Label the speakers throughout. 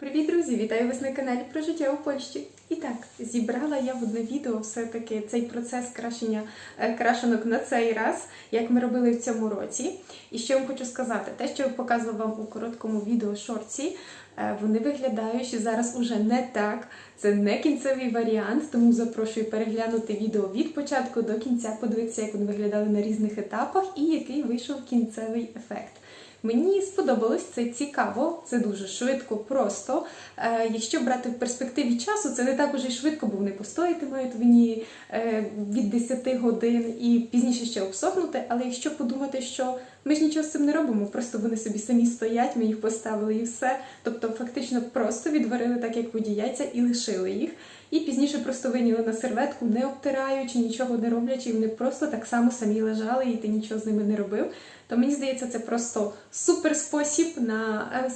Speaker 1: Привіт, друзі! Вітаю вас на каналі про життя у Польщі. І так, зібрала я в одне відео все-таки цей процес крашення е, крашенок на цей раз, як ми робили в цьому році. І що я вам хочу сказати, те, що я показувала вам у короткому відео шорці, е, вони виглядають зараз уже не так. Це не кінцевий варіант, тому запрошую переглянути відео від початку до кінця, подивитися, як вони виглядали на різних етапах і який вийшов кінцевий ефект. Мені сподобалось це цікаво, це дуже швидко, просто. Е, якщо брати в перспективі часу, це не так уже й швидко, бо вони постоятимуть в ній е, від 10 годин і пізніше ще обсохнути. Але якщо подумати, що ми ж нічого з цим не робимо, просто вони собі самі стоять, ми їх поставили і все. Тобто, фактично просто відварили так, як воді яйця, і лишили їх. І пізніше просто виняли на серветку, не обтираючи, нічого не роблячи, і вони просто так само самі лежали, і ти нічого з ними не робив. То мені здається, це просто супер спосіб на е,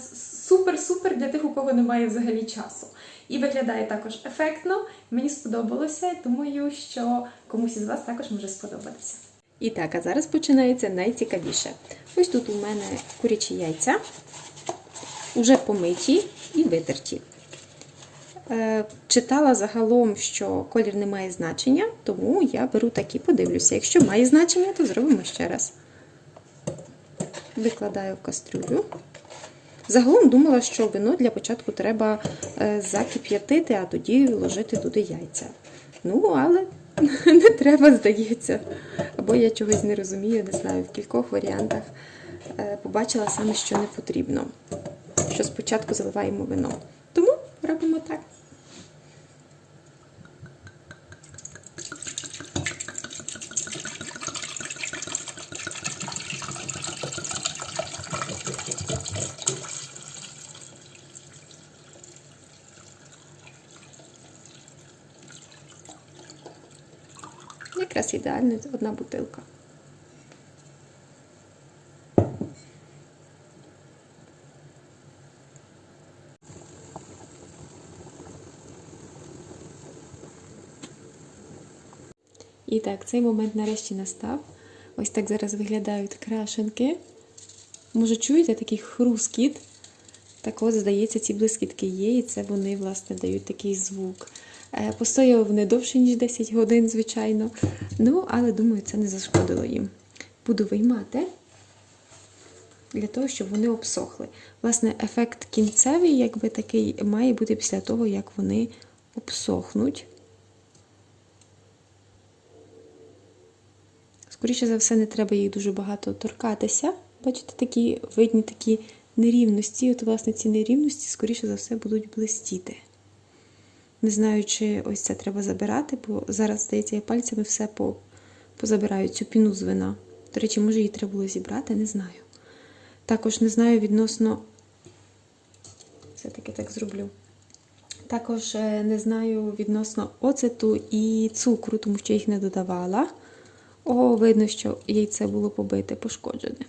Speaker 1: супер-супер для тих, у кого немає взагалі часу. І виглядає також ефектно. Мені сподобалося. Думаю, що комусь із вас також може сподобатися. І так, а зараз починається найцікавіше. Ось тут у мене курячі яйця, уже помиті і витерті. Е, Читала загалом, що колір не має значення, тому я беру такі, подивлюся. Якщо має значення, то зробимо ще раз. Викладаю в кастрюлю. Загалом думала, що вино для початку треба е, закип'ятити, а тоді ложити туди яйця. Ну, але не треба, здається. Або я чогось не розумію, не знаю, в кількох варіантах е, побачила саме, що не потрібно. Що спочатку заливаємо вино. Тому робимо так. Якраз ідеально одна бутилка. І так, цей момент нарешті настав. Ось так зараз виглядають крашенки. Може, чуєте такий хрускіт? Так от, здається, ці блискітки є, і це вони, власне, дають такий звук. Е, Постояли вони довше, ніж 10 годин, звичайно. Ну, але думаю, це не зашкодило їм. Буду виймати для того, щоб вони обсохли. Власне, ефект кінцевий, якби такий, має бути після того, як вони обсохнуть. Скоріше за все, не треба їх дуже багато торкатися. Бачите, такі видні такі нерівності. От, власне, ці нерівності, скоріше за все, будуть блистіти. Не знаю, чи ось це треба забирати, бо зараз, здається, я пальцями все по, позабираю цю піну з вина. До речі, може її треба було зібрати, не знаю. Також не знаю відносно. Все-таки так зроблю. Також е, не знаю відносно оцету і цукру, тому що їх не додавала. О, видно, що яйце було побите, пошкоджене.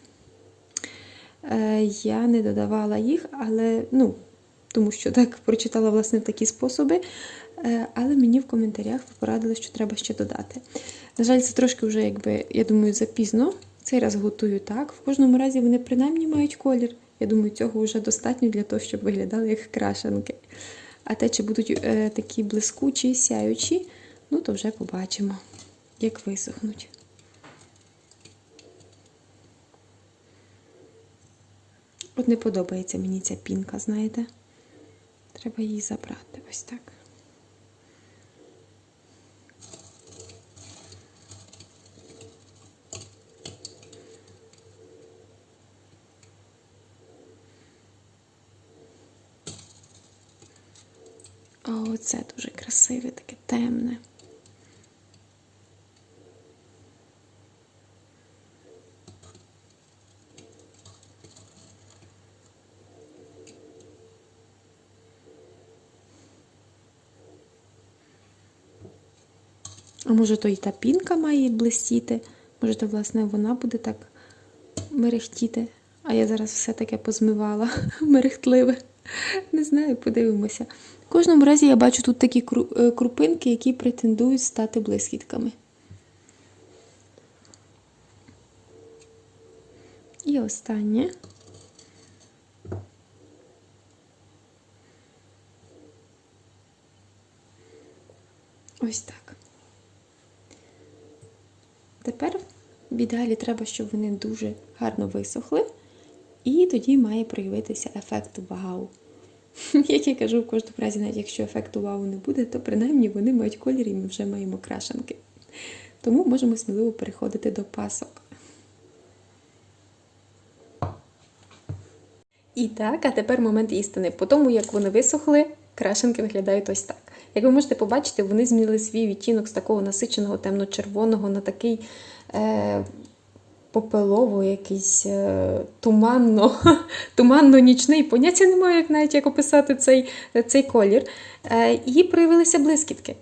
Speaker 1: Е, Я не додавала їх, але, ну, тому що так прочитала власне такі способи. Е, Але мені в коментарях порадили, що треба ще додати. На жаль, це трошки вже, якби, я думаю, запізно. Цей раз готую так. В кожному разі вони принаймні мають колір. Я думаю, цього вже достатньо для того, щоб виглядали як крашенки. А те, чи будуть е, такі блискучі, сяючі, ну то вже побачимо, як висохнуть. От не подобається мені ця пінка, знаєте? Треба її забрати ось так. А оце дуже красиве, таке темне. А може, то і та пінка має блистіти. Може, то, власне, вона буде так мерехтіти. А я зараз все таке позмивала мерехтливе. Не знаю, подивимося. В кожному разі я бачу тут такі е, крупинки, які претендують стати блискітками. І останнє. Ось так. В ідеалі треба, щоб вони дуже гарно висохли, і тоді має проявитися ефект вау. Як я кажу в кожному разі, навіть якщо ефекту вау не буде, то принаймні вони мають колір і ми вже маємо крашанки. Тому можемо сміливо переходити до пасок. І так, а тепер момент істини. По тому, як вони висохли, крашенки виглядають ось так. Як ви можете побачити, вони змінили свій відтінок з такого насиченого темно-червоного на такий попелово, якийсь е, туманно, туманно-нічний. Поняття немає, навіть як описати цей, цей колір. Е, і проявилися блискітки.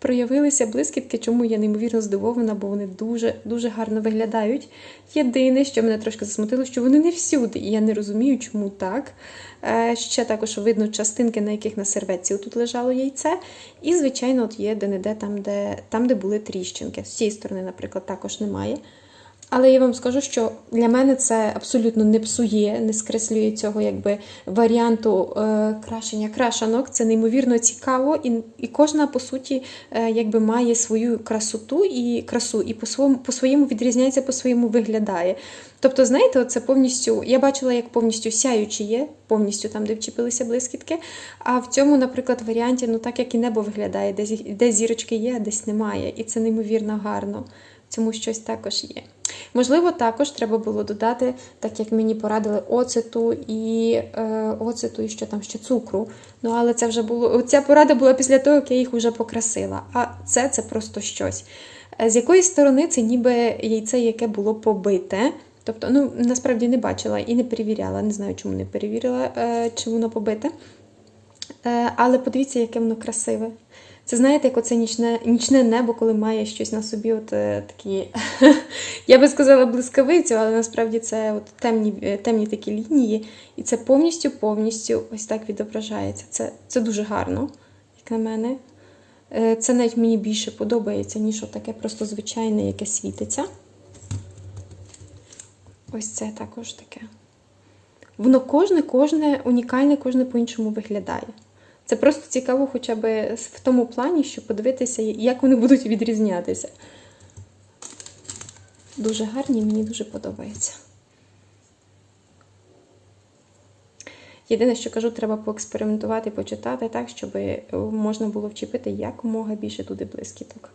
Speaker 1: Проявилися блискітки, чому я неймовірно здивована, бо вони дуже дуже гарно виглядають. Єдине, що мене трошки засмутило, що вони не всюди, і я не розумію, чому так. Е, ще також видно частинки, на яких на серветці тут лежало яйце. І, звичайно, от є де-не-де там, де, там, де були тріщинки. З цієї сторони, наприклад, також немає. Але я вам скажу, що для мене це абсолютно не псує, не скреслює цього якби варіанту е, крашення крашанок. Це неймовірно цікаво, і і кожна, по суті, е, якби має свою красоту і красу, і по своєму по своєму відрізняється, по своєму виглядає. Тобто, знаєте, це повністю. Я бачила, як повністю сяючі є, повністю там, де вчепилися блискітки. А в цьому, наприклад, варіанті, ну так як і небо виглядає, десь, десь зірочки є, а десь немає. І це неймовірно гарно. Цьому щось також є. Можливо, також треба було додати, так як мені порадили, оцету і е, оцету і що там ще цукру. Ну, але це вже було. Ця порада була після того, як я їх вже покрасила. А це це просто щось. З якої сторони це ніби яйце, яке було побите. Тобто, ну, насправді не бачила і не перевіряла. Не знаю, чому не перевірила, е, чи воно побите. Е, але подивіться, яке воно красиве. Це знаєте, як оце нічне нічне небо, коли має щось на собі, от е, такі, я би сказала, блискавицю, але насправді це от темні е, темні такі лінії, і це повністю-повністю ось так відображається. Це це дуже гарно, як на мене. Е, це навіть мені більше подобається, ніж таке просто звичайне, яке світиться. Ось це також таке. Воно кожне, кожне унікальне, кожне по-іншому виглядає. Це просто цікаво, хоча б в тому плані, щоб подивитися, як вони будуть відрізнятися. Дуже гарні, мені дуже подобається. Єдине, що кажу, треба поекспериментувати, почитати так, щоб можна було вчепити якомога більше туди блискіток.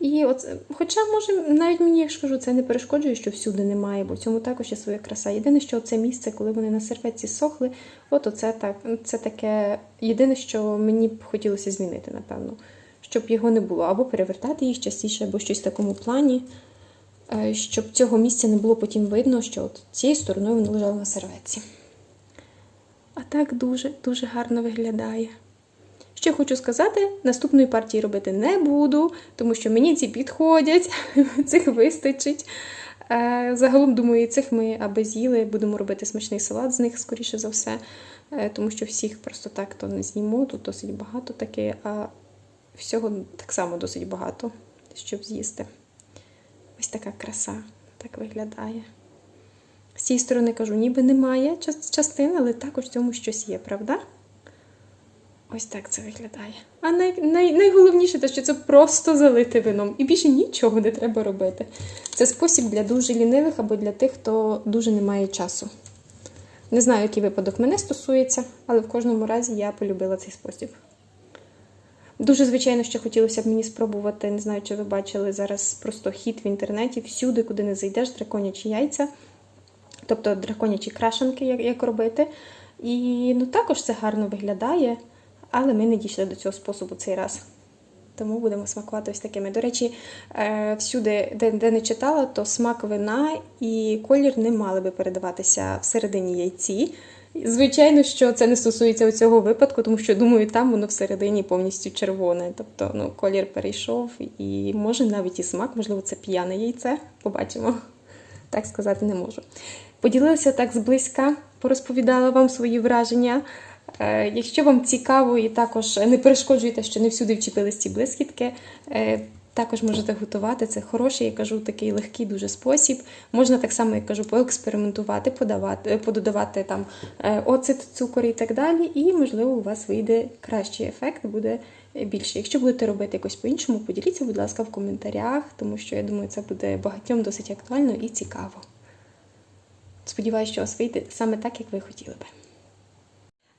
Speaker 1: І от, Хоча, може, навіть мені, як кажу, це не перешкоджує, що всюди немає, бо в цьому також є своя краса. Єдине, що це місце, коли вони на серветці сохли, от оце так, це таке єдине, що мені б хотілося змінити, напевно, щоб його не було, або перевертати їх частіше, або щось в такому плані, е, щоб цього місця не було потім видно, що от цією стороною воно лежало на серветці. А так дуже-дуже гарно виглядає. Що хочу сказати, наступної партії робити не буду, тому що мені ці підходять, цих вистачить. Е, загалом, думаю, цих ми аби з'їли, будемо робити смачний салат з них, скоріше за все, Е, тому що всіх просто так то не зніму, тут досить багато таке, а всього так само досить багато, щоб з'їсти. Ось така краса так виглядає. З цієї сторони кажу, ніби немає частини, але також в цьому щось є, правда? Ось так це виглядає. А най, най, найголовніше, те, що це просто залити вином. І більше нічого не треба робити. Це спосіб для дуже лінивих або для тих, хто дуже не має часу. Не знаю, який випадок мене стосується, але в кожному разі я полюбила цей спосіб. Дуже, звичайно, ще хотілося б мені спробувати, не знаю, чи ви бачили зараз просто хід в інтернеті, всюди, куди не зайдеш, драконячі яйця, тобто драконячі крашенки, як, як робити. І ну, також це гарно виглядає. Але ми не дійшли до цього способу цей раз. Тому будемо смакувати ось такими. До речі, е, всюди, де, де не читала, то смак вина і колір не мали би передаватися всередині яйці. Звичайно, що це не стосується цього випадку, тому що, думаю, там воно всередині повністю червоне. Тобто ну, колір перейшов, і може навіть і смак, можливо, це п'яне яйце. Побачимо. Так сказати не можу. Поділилася так зблизька, порозповідала вам свої враження. Е, якщо вам цікаво і також не перешкоджуєте, що не всюди вчепились ці блискітки, е, також можете готувати. Це хороший, я кажу, такий легкий дуже спосіб. Можна так само, як кажу, поекспериментувати, подавати, е, пододавати там оцет, цукор і так далі. І, можливо, у вас вийде кращий ефект, буде більше. Якщо будете робити якось по-іншому, поділіться, будь ласка, в коментарях, тому що я думаю, це буде багатьом досить актуально і цікаво. Сподіваюся, що у вас вийде саме так, як ви хотіли би.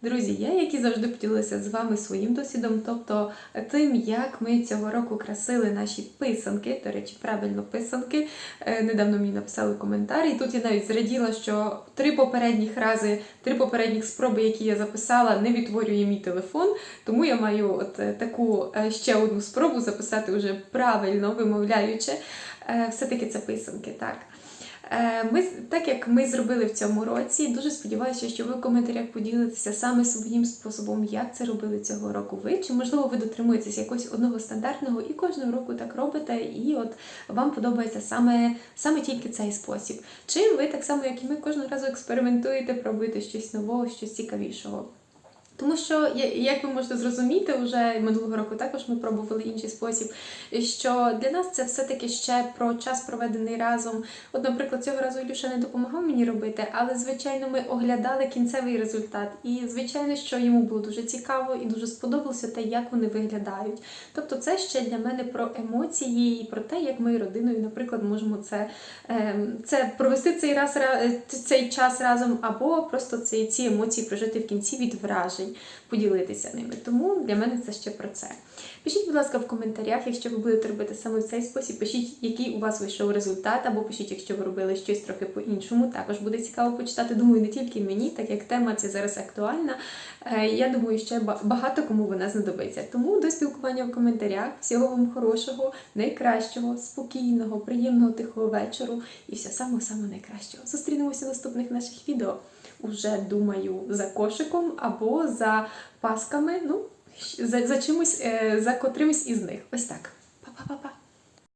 Speaker 1: Друзі, я, як і завжди, поділилася з вами своїм досвідом, тобто тим, як ми цього року красили наші писанки, до речі, правильно писанки. Е, Недавно мені написали коментарі. Тут я навіть зраділа, що три попередніх рази, три попередніх спроби, які я записала, не відтворює мій телефон. Тому я маю от е, таку е, ще одну спробу записати вже правильно, вимовляючи. Все-таки це писанки, так. Е, Ми, так як ми зробили в цьому році, дуже сподіваюся, що ви в коментарях поділитеся саме своїм способом, як це робили цього року ви. Чи можливо ви дотримуєтесь якогось одного стандартного і кожного року так робите, і от вам подобається саме, саме тільки цей спосіб. Чи ви так само, як і ми, кожного разу експериментуєте, пробуєте щось нового, щось цікавішого. Тому що, як ви можете зрозуміти, вже минулого року також ми пробували інший спосіб, що для нас це все-таки ще про час проведений разом. От, наприклад, цього разу Ілюша не допомагав мені робити, але звичайно ми оглядали кінцевий результат. І звичайно, що йому було дуже цікаво і дуже сподобалося те, як вони виглядають. Тобто, це ще для мене про емоції і про те, як ми родиною, наприклад, можемо це, ем, це провести цей раз цей час разом, або просто ці, ці емоції прожити в кінці від вражень, поділитися ними. Тому для мене це ще про це. Пишіть, будь ласка, в коментарях, якщо ви будете робити саме в цей спосіб. Пишіть, який у вас вийшов результат, або пишіть, якщо ви робили щось трохи по-іншому. Також буде цікаво почитати. Думаю, не тільки мені, так як тема ця зараз актуальна. Е, Я думаю, ще багато кому вона знадобиться. Тому до спілкування в коментарях. Всього вам хорошого, найкращого, спокійного, приємного тихого вечору і все самого-самого найкращого. Зустрінемося в наступних наших відео. Уже думаю за кошиком або за пасками. Ну, за, за чимось, е, за котримось із них. Ось так. Па-па-па-па.